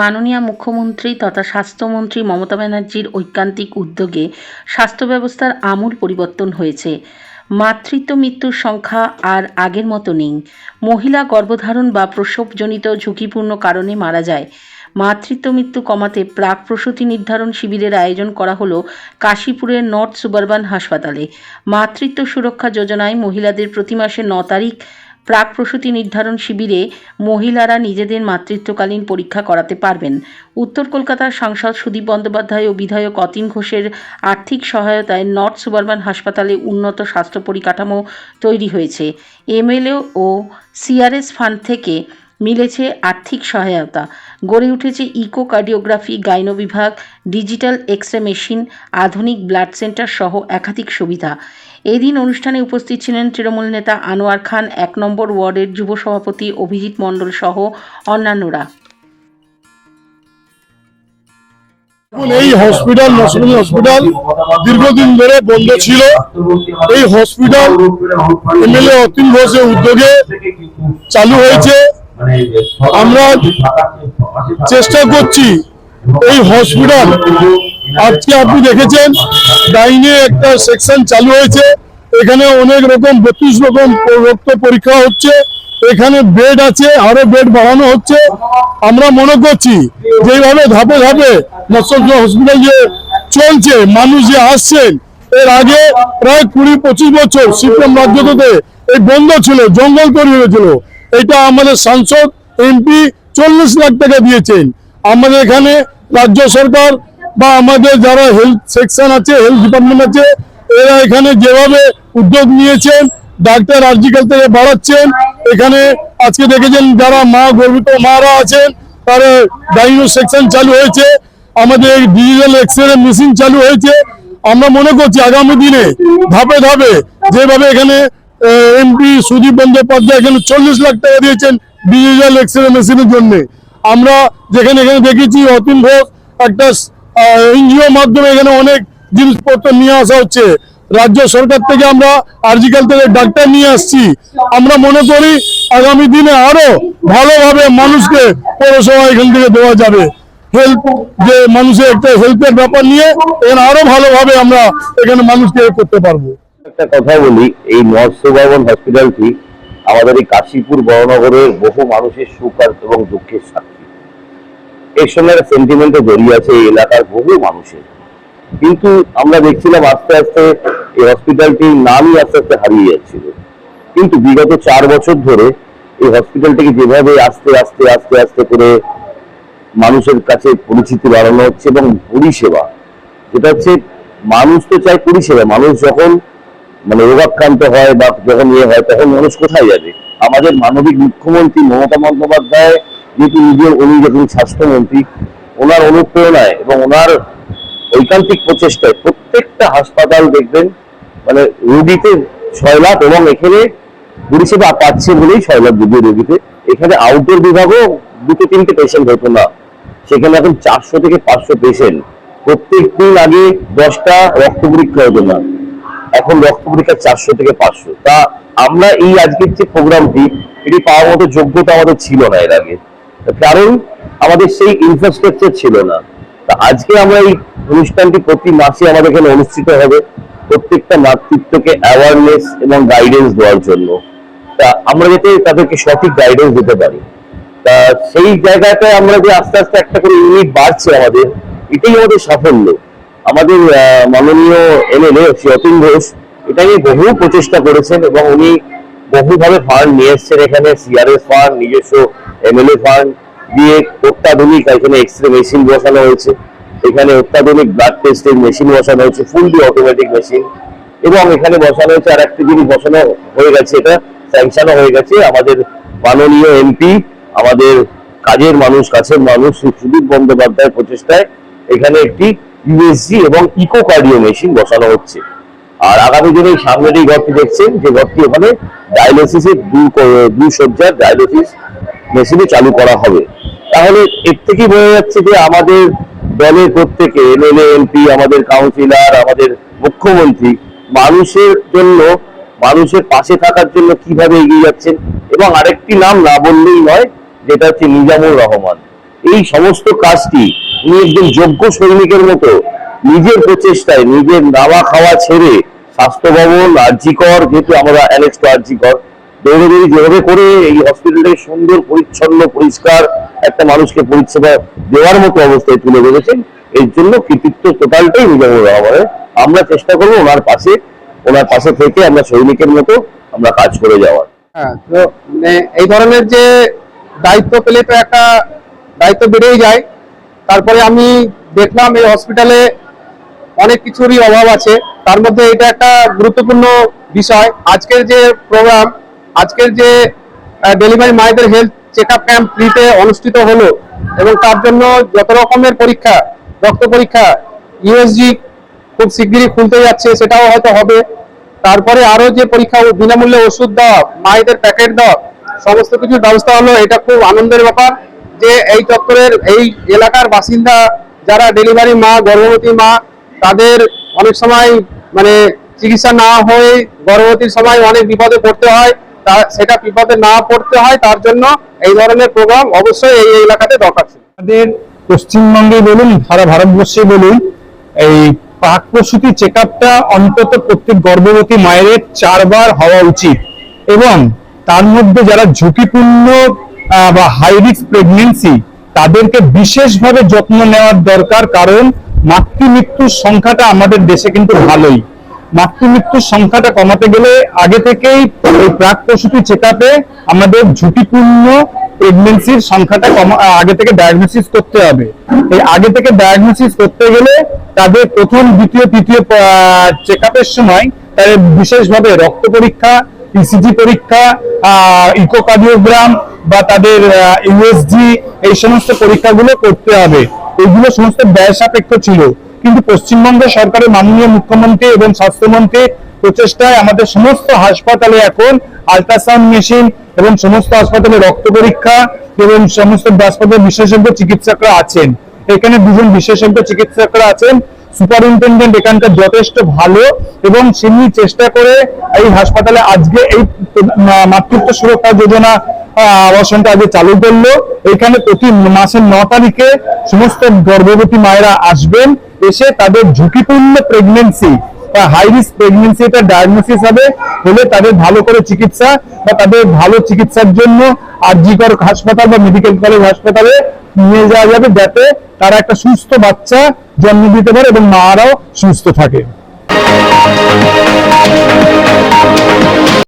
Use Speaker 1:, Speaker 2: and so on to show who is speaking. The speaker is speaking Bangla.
Speaker 1: মাননীয় মুখ্যমন্ত্রী তথা স্বাস্থ্যমন্ত্রী মমতা ব্যানার্জির ঐকান্তিক উদ্যোগে স্বাস্থ্য ব্যবস্থার আমূল পরিবর্তন হয়েছে। মাতৃত্ব মৃত্যুর সংখ্যা আর আগের মতো নেই। মহিলা গর্ভধারণ বা প্রসবজনিত ঝুঁকিপূর্ণ কারণে মারা যায়। মাতৃত্ব মৃত্যু কমাতে প্রাক প্রসূতি নির্ধারণ শিবিরের আয়োজন করা হলো কাশীপুরের নর্থ সুবারবান হাসপাতালে। মাতৃত্ব সুরক্ষা যোজনায় মহিলাদের প্রতি মাসে ন তারিখ প্রাক প্রসূতি নির্ধারণ শিবিরে মহিলারা নিজেদের মাতৃত্বকালীন পরীক্ষা করাতে পারবেন। উত্তর কলকাতার সাংসদ সুদীপ বন্দ্যোপাধ্যায় ও বিধায়ক অতীন ঘোষের আর্থিক সহায়তায় নর্থ সুবারবান হাসপাতালে উন্নত স্বাস্থ্য পরিকাঠামো তৈরি হয়েছে। এমএলএ ও সিআরএস ফান্ড থেকে মিলেছে আর্থিক সহায়তা। গড়ে উঠেছে ইকো কার্ডিওগ্রাফি গাইনো বিভাগ ডিজিটাল এক্স রে মেশিন, আধুনিক ব্লাড সেন্টার সহ একাধিক সুবিধা। এদিন অনুষ্ঠানে উপস্থিত ছিলেন তৃণমূল নেতা আনোয়ার খান, এক নম্বর ওয়ার্ডের যুব সভাপতি অভিজিৎ মণ্ডল সহ অন্যান্যরা।
Speaker 2: এই হসপিটাল নসরুল হসপিটাল দীর্ঘদিন ধরে বন্ধ ছিল। এই হসপিটাল এমএলএ অতীন ঘোষের উদ্যোগে চালু হয়েছে। আমরা চেষ্টা করছি এই হসপিটাল আজকে আপনি দেখেছেন ডাইনে একটা সেকশন চালু হয়েছে এখানে অনেক রকম বত্রিশ রকম রক্ত পরীক্ষা হচ্ছে এখানে বেড আছে আরও বেড বাড়ানো হচ্ছে। আমরা মনে করছি যেভাবে ধাপে ধাপে নসল হসপিটাল যে চলছে মানুষ যে আসছেন এর আগে প্রায় কুড়ি পঁচিশ বছর সিপিএম রাজ্যতে এই বন্ধ ছিল জঙ্গল তৈরি হয়েছিল। এটা আমাদের সাংসদ এমপি চল্লিশ লাখ টাকা দিয়েছেন। আমাদের এখানে রাজ্য সরকার বা আমাদের যারা হেলথ সেকশন আছে হেলথ ডিপার্টমেন্ট আছে, এরা এখানে যেভাবে উদ্যোগ নিয়েছেন, ডাক্তার আর্জিক্যাল থেকে বাড়াচ্ছেন, এখানে আজকে দেখেছেন যারা মা গর্ভিত মারা আছেন, তার ডাইনো সেকশন চালু হয়েছে, আমাদের ডিজিটাল এক্স রে মেশিন চালু হয়েছে। আমরা মনে করছি আগামী দিনে ধাপে ধাপে যেভাবে এখানে এমপি সুদীপ বন্দ্যোপাধ্যায় এখানে চল্লিশ লাখ টাকা দিয়েছেন ডিজিটাল এক্স রে মেশিনের জন্য। আমরা যেখানে এখানে দেখেছি অতীন ঘোষ একটা এনজিও মাধ্যমে এখানে অনেক জিনিসপত্র নিয়ে আসা হচ্ছে। রাজ্য সরকার থেকে আমরা আর্জিক্যাল থেকে ডাক্তার নিয়ে আসছি। আমরা মনে করি আগামী দিনে আরও ভালোভাবে মানুষকে পৌরসভা এখান থেকে দেওয়া যাবে। হেলথ যে মানুষের একটা হেলথের ব্যাপার নিয়ে এখানে আরও ভালোভাবে আমরা এখানে মানুষকে করতে পারব।
Speaker 3: একটা কথা বলি, এই নর্থ সুবাবন হসপিটালটি আমাদের এই কাশীপুর বড়নগরের বহু মানুষের সুখ এবং দুঃখের সাক্ষী। এর সঙ্গে একটা সেন্টিমেন্টও জড়িয়ে আছে এই এলাকার বহু মানুষের। কিন্তু আমরা দেখছিলাম আস্তে আস্তে এই হসপিটালটির নামই আস্তে আস্তে হারিয়ে যাচ্ছিল। কিন্তু বিগত চার বছর ধরে এই হসপিটালটিকে যেভাবে আস্তে আস্তে আস্তে আস্তে করে মানুষের কাছে পরিচিতি বাড়ানো হচ্ছে এবং পরিষেবা, যেটা হচ্ছে মানুষ তো চায় পরিষেবা। মানুষ যখন মানে রোগাক্রান্ত হয় বা যখন ইয়ে হয়, তখন মানুষ কোথায় যাবে? আমাদের মানবিক মুখ্যমন্ত্রী মমতা বন্দ্যোপাধ্যায় যেহেতু নিজের উনি যখন স্বাস্থ্যমন্ত্রী, ওনার অনুপ্রেরণায় এবং ওনার ঐকান্তিক প্রচেষ্টায় প্রত্যেকটা হাসপাতাল দেখবেন মানে রোগীতে ছয় লাখ এবং এখানে পরিষেবা পাচ্ছে বলেই ছয় লাখ রোগী রোগীতে, এখানে আউটডোর বিভাগও দুটো তিনটে পেশেন্ট হতো না। সেখানে এখন চারশো থেকে পাঁচশো পেশেন্ট প্রত্যেক দিন আগে দশটা রক্ত পরীক্ষা হতো না। এখন রক্ত পরীক্ষা চারশো থেকে পাঁচশো। তা আমরা এই আজকের যে প্রোগ্রামটি, এটি পাওয়ার মতো যোগ্যতা আমাদের ছিল না এর আগে। কারণ আমাদের সেই ইনফ্রাস্ট্রাকচার ছিল না। তা আজকে আমরা এই অনুষ্ঠানটি প্রতি মাসে আমাদের এখানে অনুষ্ঠিত হবে প্রত্যেকটা মাতৃত্বকে অ্যাওয়ারনেস এবং গাইডেন্স দেওয়ার জন্য। তা আমরা যাতে তাদেরকে সঠিক গাইডেন্স দিতে পারি। তা সেই জায়গাটায় আমরা যে আস্তে আস্তে একটা করে ইউনিট বাড়ছে আমাদের, এটাই আমাদের সাফল্য। আমাদের মাননীয় এমএলএ শ্রী ঘোষ, এটা নিয়ে বহু প্রচেষ্টা করেছেন এবং উনি বহুভাবে ফান্ড নিয়ে এসছেন এখানে সিআরএস ফান্ড নিজস্ব এমএলএ ফান্ড দিয়ে অত্যাধুনিক এখানে এক্স রে মেশিন বসানো হয়েছে। এখানে অত্যাধুনিক ব্লাড টেস্টের মেশিন বসানো হয়েছে ফুললি অটোমেটিক মেশিন এবং এখানে বসানো হয়েছে আর একটা জিনিস বসানো হয়ে গেছে, এটা স্যাংশনও হয়ে গেছে। আমাদের মাননীয় এমপি আমাদের কাজের মানুষ, কাছের মানুষ, সুদীপ বন্দ্যোপাধ্যায়ের প্রচেষ্টায় এখানে একটি ইউএসজি এবং ইকো কার্ডিও মেশিন বসানো হচ্ছে। আর আগামী দিনে সামনের এই ঘরটি দেখছেন, যে ঘরটি ওখানে ডায়ালিসিসের দু সজ্জার ডায়ালিসিস মেশিনে চালু করা হবে। তাহলে এর থেকেই বোঝা যাচ্ছে যে আমাদের দলের প্রত্যেকে, এমএলএ, এমপি, আমাদের কাউন্সিলর আমাদের মুখ্যমন্ত্রী, মানুষের জন্য, মানুষের পাশে থাকার জন্য কীভাবে এগিয়ে যাচ্ছেন এবং আরেকটি নাম না বললেই নয়, যেটা হচ্ছে নিজামুর রহমান। এই সমস্ত কাজটি উনি একজন যোগ্য সৈনিকের মতো নিজের প্রচেষ্টায় নিজের নাওয়া খাওয়া ছেড়ে স্বাস্থ্য ভবন, আর্জিকর, যেহেতু আমরা অ্যানেক্স টু আর্জিকর, দৌড়দৌড়ি যেভাবে করে এই হসপিটালটাকে সুন্দর, পরিচ্ছন্ন, পরিষ্কার একটা মানুষকে পরিষেবা দেওয়ার মতো অবস্থায় তুলে ধরেছেন, এর জন্য কৃতিত্ব টোটালটাই মিজানুর রহমানের। আমরা চেষ্টা করব ওনার পাশে ওনার পাশে থেকে আমরা সৈনিকের মতো আমরা কাজ করে যাওয়ার।
Speaker 4: হ্যাঁ তো মানে এই ধরনের যে দায়িত্ব পেলে তো একটা দায়িত্ব বেড়েই যায়। তারপরে আমি দেখলাম এই হসপিটালে অনেক কিছুরই অভাব আছে। তার মধ্যে এটা একটা গুরুত্বপূর্ণ বিষয়। আজকের যে প্রোগ্রাম আজকের যে ডেলিভারি মায়েদের হেলথ চেক আপ ক্যাম্প ফ্রিতে অনুষ্ঠিত হলো এবং তার জন্য যত রকমের পরীক্ষা, রক্ত পরীক্ষা ইউএসজি খুব শিগগিরই খুলতে যাচ্ছে, সেটাও হয়তো হবে। তারপরে আরও যে পরীক্ষা, বিনামূল্যে ওষুধ দেওয়া, মায়েদের প্যাকেট দেওয়া, সমস্ত কিছুর ব্যবস্থা হলো, এটা খুব আনন্দের ব্যাপার। যে এই চত্বরের এই এলাকার বাসিন্দা যারা ডেলিভারি মা, গর্ভবতী মা, তাদের অনেক সময় মানে চিকিৎসা না হয়ে গর্ভবতীর সময় অনেক বিপদে পড়তে হয়। তা সেটা বিপদে না পড়তে হয়, তার জন্য এই ধরনের প্রোগ্রাম অবশ্যই এই এলাকাতে দরকার ছিল।
Speaker 5: আমাদের পশ্চিমবঙ্গে বলুন, সারা ভারতবর্ষে বলুন, এই প্রাক প্রসূতি চেক আপটা অন্তত প্রত্যেক গর্ভবতী মায়ের চারবার হওয়া উচিত। এবং তার মধ্যে যারা ঝুঁকিপূর্ণ বা হাই রিস্ক প্রেগনেন্সি তাদেরকে বিশেষভাবে যত্ন নেওয়ার দরকার, কারণ মাতৃমৃত্যুর সংখ্যাটা আমাদের দেশে কিন্তু ভালোই। মাতৃমৃত্যুর সংখ্যাটা কমাতে গেলে আগে থেকেই প্রাক প্রসূতি চেক আমাদের ঝুঁকিপূর্ণ প্রেগনেন্সির সংখ্যাটা কমা আগে থেকে ডায়াগনোসিস করতে হবে। এই আগে থেকে ডায়াগনোসিস করতে গেলে তাদের প্রথম, দ্বিতীয়, তৃতীয় চেক সময় তাদের বিশেষভাবে রক্ত পরীক্ষা ইসিজি পরীক্ষা ইকোকার্ডিওগ্রাম বা তাদের ইউএসজি এই সমস্ত পরীক্ষাগুলো করতে হবে। এগুলো সমস্ত ব্যয় সাপেক্ষ ছিল। কিন্তু পশ্চিমবঙ্গ সরকারের মাননীয় মুখ্যমন্ত্রী এবং স্বাস্থ্যমন্ত্রী প্রচেষ্টায় আমাদের সমস্ত হাসপাতালে এখন আলট্রাসাউন্ড মেশিন এবং সমস্ত হাসপাতালে রক্ত পরীক্ষা এবং সমস্ত হাসপাতালে বিশেষজ্ঞ চিকিৎসকরা আছেন। এখানে দুজন বিশেষজ্ঞ চিকিৎসকরা আছেন। সুপারিনটেন্ডেন্ট এখানকার যথেষ্ট ভালো এবং তিনি চেষ্টা করে এই হাসপাতালে আজকে এই মাতৃত্ব সুরক্ষা যোজনা আবাসনটা আগে চালু করল। এখানে প্রতি মাসের ন তারিখে সমস্ত গর্ভবতী মায়েরা আসবেন, এসে তাদের ঝুঁকিপূর্ণ প্রেগনেন্সি বা হাই রিস্ক প্রেগনেন্সি এটা ডায়াগনোসিস হবে, হলে তাদের ভালো করে চিকিৎসা বা তাদের ভালো চিকিৎসার জন্য আরজিকর হাসপাতাল বা মেডিকেল কলেজ হাসপাতালে নিয়ে যাওয়া যাবে যাতে তারা একটা সুস্থ বাচ্চা জন্ম দিতে পারে এবং মারাও সুস্থ থাকে।